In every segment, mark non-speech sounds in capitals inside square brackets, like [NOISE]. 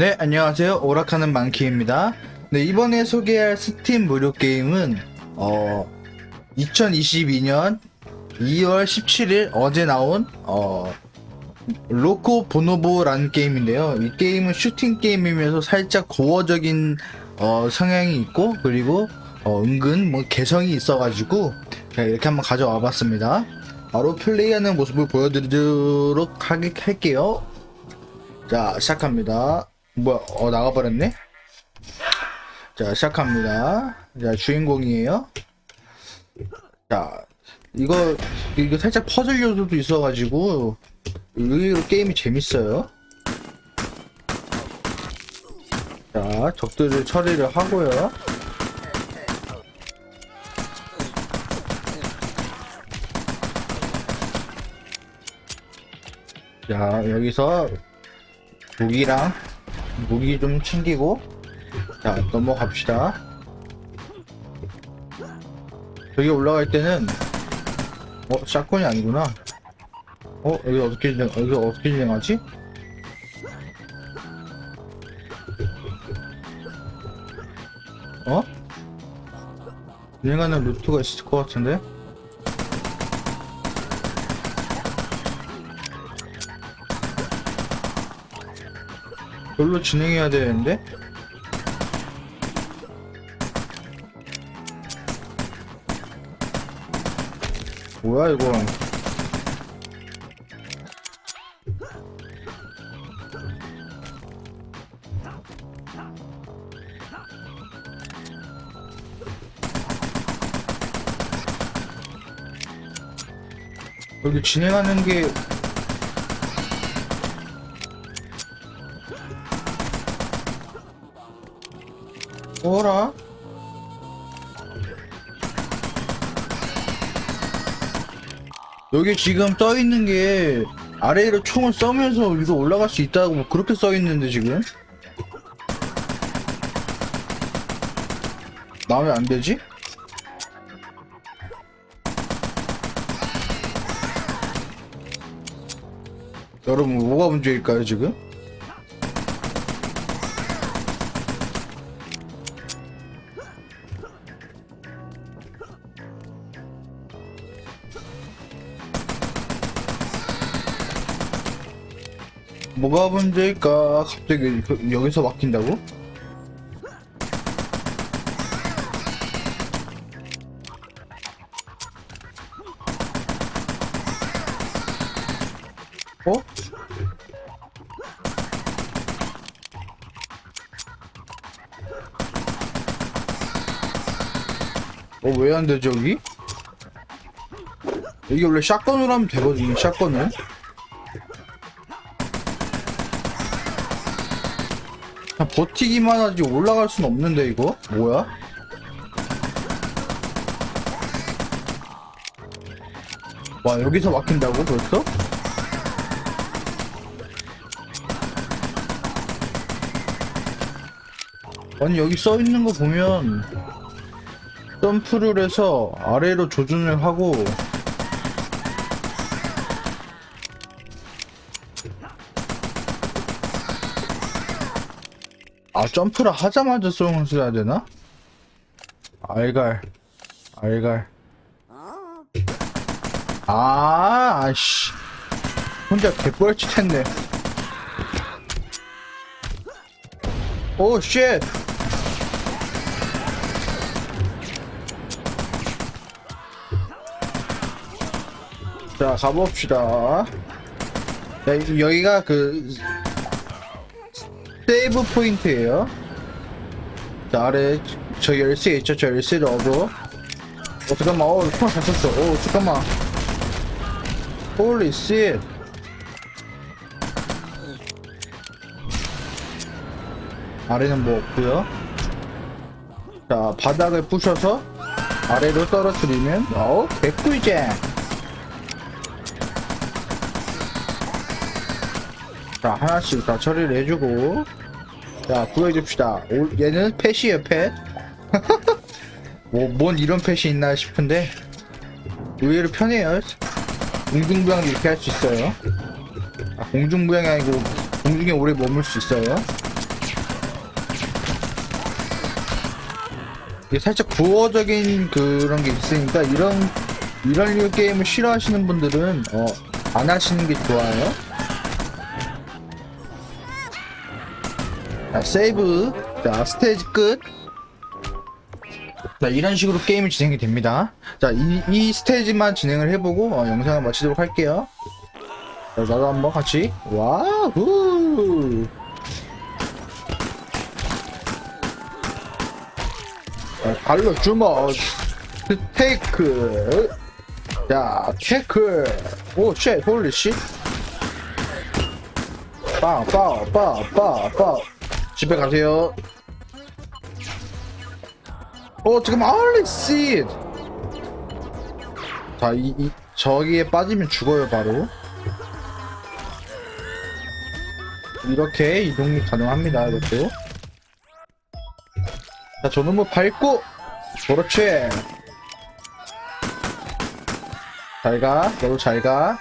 네, 안녕하세요. 오락하는 만키입니다. 네, 이번에 소개할 스팀 무료 게임은, 어, 2022년 2월 17일 어제 나온, 어, 로코 보노보라는 게임인데요. 이 게임은 슈팅 게임이면서 살짝 고어적인, 어, 성향이 있고, 그리고, 어, 은근 뭐 개성이 있어가지고, 이렇게 한번 가져와 봤습니다. 바로 플레이하는 모습을 보여드리도록 하게 할게요. 자, 시작합니다. 뭐야, 어, 나가버렸네? 자, 시작합니다. 자, 주인공이에요. 자, 이거, 이거 살짝 퍼즐 요소도 있어가지고, 의외로 게임이 재밌어요. 자, 적들을 처리를 하고요. 자, 여기서 무기랑 무기 좀 챙기고 자 넘어갑시다. 여기 올라갈 때는 어 샷건이 아니구나. 어 여기 어떻게 진행 여기 어떻게 진행하지? 어? 진행하는 루트가 있을 것 같은데 별로 진행해야 되는데? 뭐야 이거 여기 진행하는 게 뭐라? 여기 지금 떠 있는 게 아래로 총을 쏘면서 위로 올라갈 수 있다고 뭐 그렇게 써 있는데 지금 나오면 안 되지? 여러분 뭐가 문제일까요 지금? 뭐가 문제일까? 갑자기 그- 여기서 막힌다고? 어? 어, 왜 안 되죠, 여기? 이게 원래 샷건으로 하면 되거든요, 샷건을. 그냥 버티기만 하지 올라갈 순 없는데 이거 뭐야? 와 여기서 막힌다고 벌써? 아니 여기 써 있는 거 보면 점프를 해서 아래로 조준을 하고 아 점프를 하자마자 쏘는 써야 되나? 알갈. 알갈. 아 아씨. 혼자 개뻘짓 했네. 오쉣. 자 가봅시다. 자 이- 여기가 그 세이브 포인트예요. 자 아래 저 열쇠 있죠? 저 열쇠를 얻어. 어 잠깐만, 어 총알 잘 썼어. 오 잠깐만. 홀리 씨. 아래는 뭐 없고요. 자 바닥을 부셔서 아래로 떨어뜨리면 어 개꿀잼. 자 하나씩 다 처리를 해주고 자 구해줍시다. 올, 얘는 펫이에요 펫 [LAUGHS] 뭐, 뭔 이런 펫이 있나 싶은데. 의외로 편해요. 공중부양도 이렇게 할 수 있어요. 아, 공중부양이 아니고 공중에 오래 머물 수 있어요. 이게 살짝 구어적인 그런 게 있으니까 이런 이런 류 게임을 싫어하시는 분들은 어, 안 하시는 게 좋아요. 자, 세이브. 자, 스테이지 끝. 자, 이런 식으로 게임이 진행이 됩니다. 자, 이, 이 스테이지만 진행을 해보고, 어, 영상을 마치도록 할게요. 자, 나도 한번 같이. 와우! 자, 발로 주먹. 스테이크. 자, 체크. 오, 쉣, 홀리 씨. 빵, 빵, 빵, 빵, 빵. 집에 가세요. 어, 지금 홀리 씨. 자, 이, 이, 저기에 빠지면 죽어요, 바로. 이렇게 이동이 가능합니다, 이것도. 자, 저는 뭐 밟고, 그렇지. 잘 가, 너도 잘 가.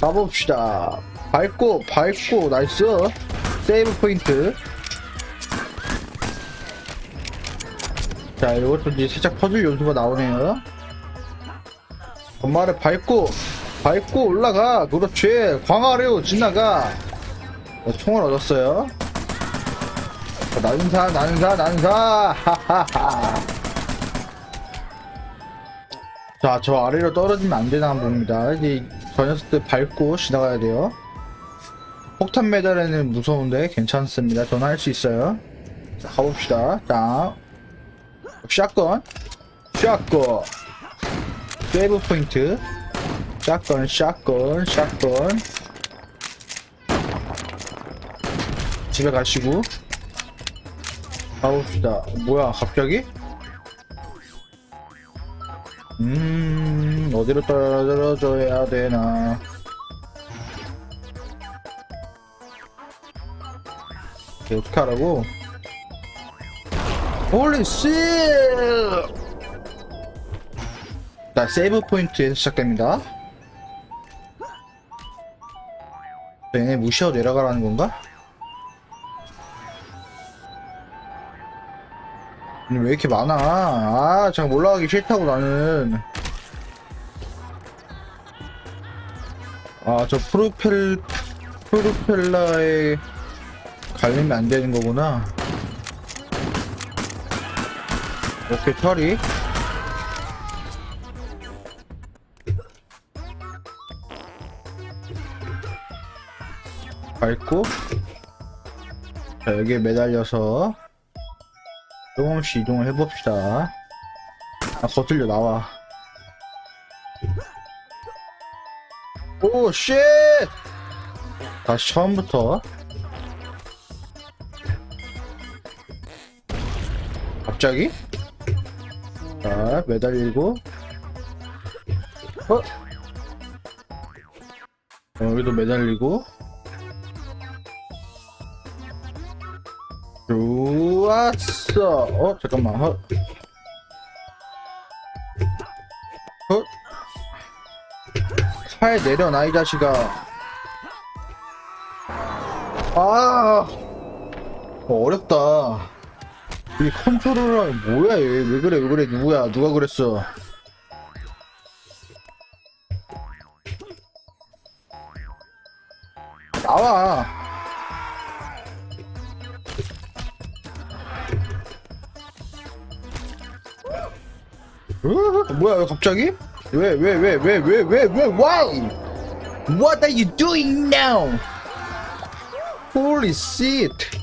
가봅시다. 밟고, 밟고, 나이스. 세이브 포인트. 자, 이것도 이제 살짝 퍼즐 요소가 나오네요. 엄마를 밟고, 밟고 올라가. 그렇지. 광아래로 지나가. 어, 총을 얻었어요. 자, 나는 사, 나는 사, 나는 사. 하하하. 자, 저 아래로 떨어지면 안 되나 봅니다. 이제 저 녀석들 밟고 지나가야 돼요. 폭탄 메달에는 무서운데 괜찮습니다. 저는 할수 있어요. 자, 가봅시다. 자, 샷건, 샷건, 세이브 포인트, 샷건, 샷건, 샷건. 집에 가시고 가봅시다. 뭐야, 갑자기? 음, 어디로 떨어져야 되나. 어떻게 하라고? 홀리 씨! 자, 세이브 포인트에서 시작됩니다. 얘네 무시하고 내려가라는 건가? 왜 이렇게 많아? 아, 잠깐 올라가기 싫다고 나는. 아, 저 프로펠, 프로펠러에 갈리면 안 되는 거구나. 오케이, 처리. 밟고. 자, 여기에 매달려서. 조금씩 이동을 해봅시다. 아, 거슬려 나와. 오, 쉣! 다시 처음부터. 갑자기? 자, 매달리고. 어? 어, 여기도 매달리고. 좋았어. 어, 잠깐만. 헛. 헛. 차에 내려놔, 이 자식아. 아. 어, 어렵다. 이 컨트롤러 뭐야, 얘. 왜 그래, 왜 그래, 누구야, 누가 그랬어. 나와. 어? 뭐야 왜 갑자기? 왜 왜 왜 왜 왜 왜왜 why? What are you doing now? Holy shit!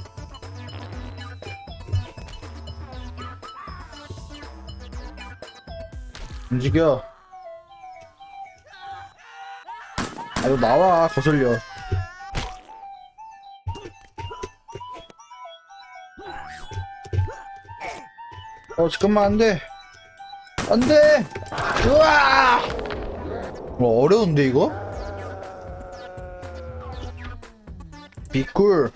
움직여. 아유 나와 거슬려. 어 잠깐만 안돼. 안돼. 우와. 어, 어려운데 이거? 비꿀.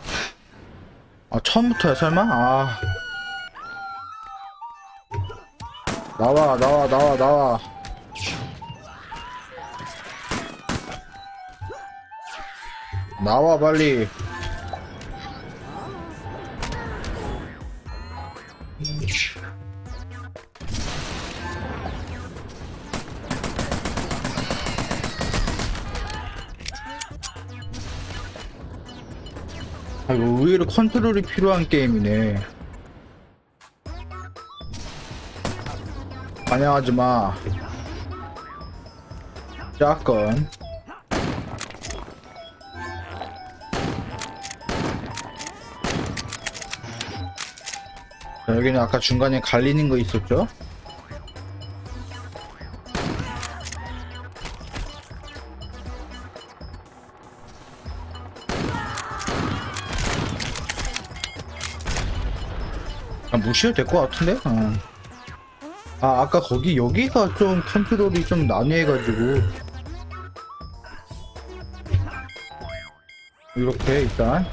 아 처음부터야 설마? 아. 나와 나와 나와 나와. 나와 빨리. 아 이거 의외로 컨트롤이 필요한 게임이네. 반영하지 마. 샷건. 자, 여기는 아까 중간에 갈리는 거 있었죠? 아, 무시해도 될 것 같은데? 어. 아, 아까 거기, 여기가 좀 컨트롤이 좀 난해해가지고. 이렇게, 일단.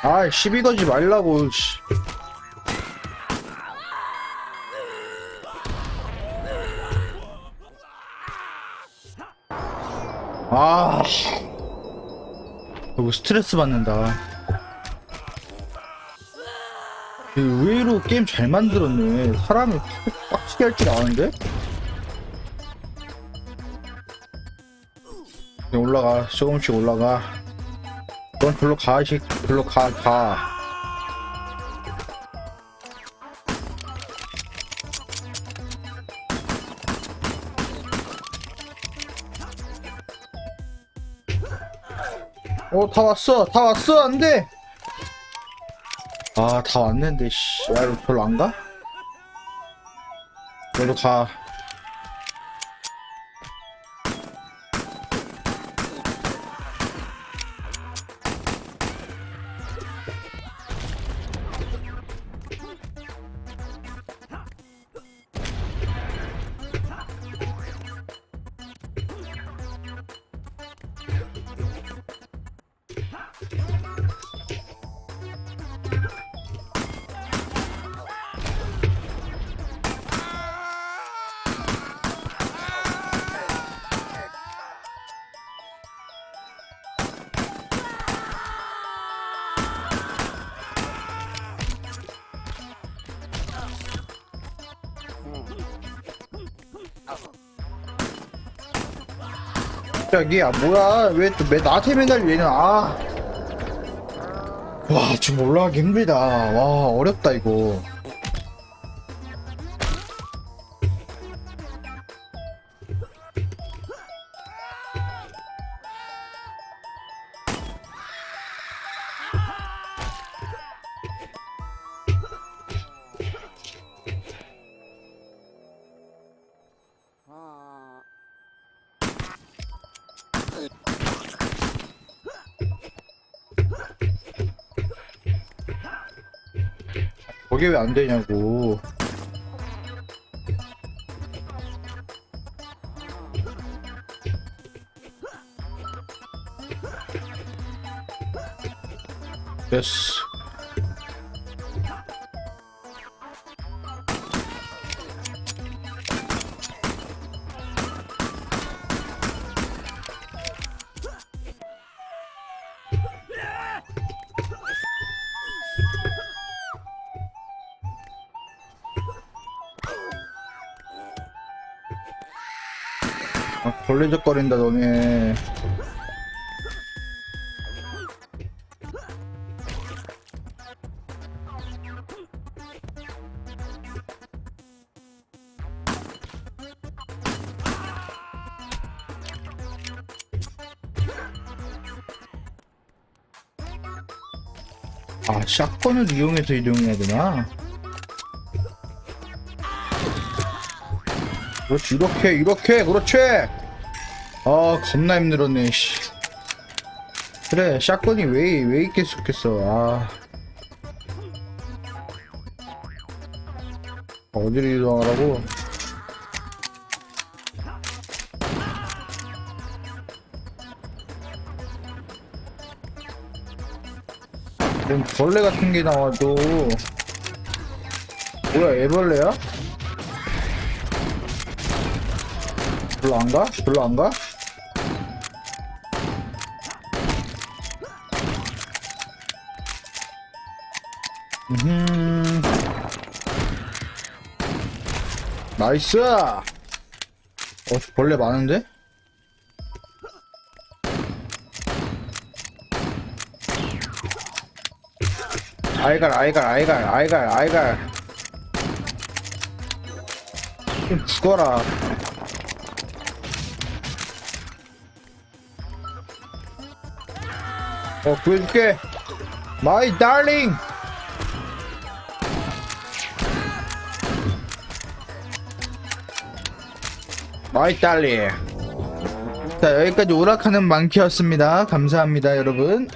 아, 시비 거지 말라고, 씨. 아, 너무 스트레스 받는다. 의외로 게임 잘 만들었네. 사람이 빡치게 할 줄 아는데? 그냥 올라가. 조금씩 올라가. 넌 별로 가, 이 별로 가, 가. 어, 다 왔어. 다 왔어. 안 돼. 아, 다 왔는데, 씨. 야, 이거 별로 안 가? 너도 가. 갑자기야, 뭐야. 왜 또, 왜 나한테 맨날 얘는, 아. 와, 지금 올라가기 힘들다. 와, 어렵다, 이거. 저게 왜 안 되냐고. 됐어. 벌레적거린다, 너네. 아, 샷건을 이용해서 이동해야 되나? 그렇지, 이렇게, 이렇게, 그렇지! 아, 겁나 힘들었네, 씨. 그래, 샷건이 왜, 왜 있겠 좋겠어, 아. 어디로 이동하라고? 이런 벌레 같은 게 나와도 뭐야 애벌레야? 별로 안 가? 별로 안 가? 음. 나이스! 어, 벌레 많은데? 아이갈, 아이갈, 아이갈, 아이갈, 아이갈. 좀 죽어라. 어, 구해줄게. 마이 달링! 마이 달링 자 여기까지 오락하는 망키였습니다. 감사합니다 여러분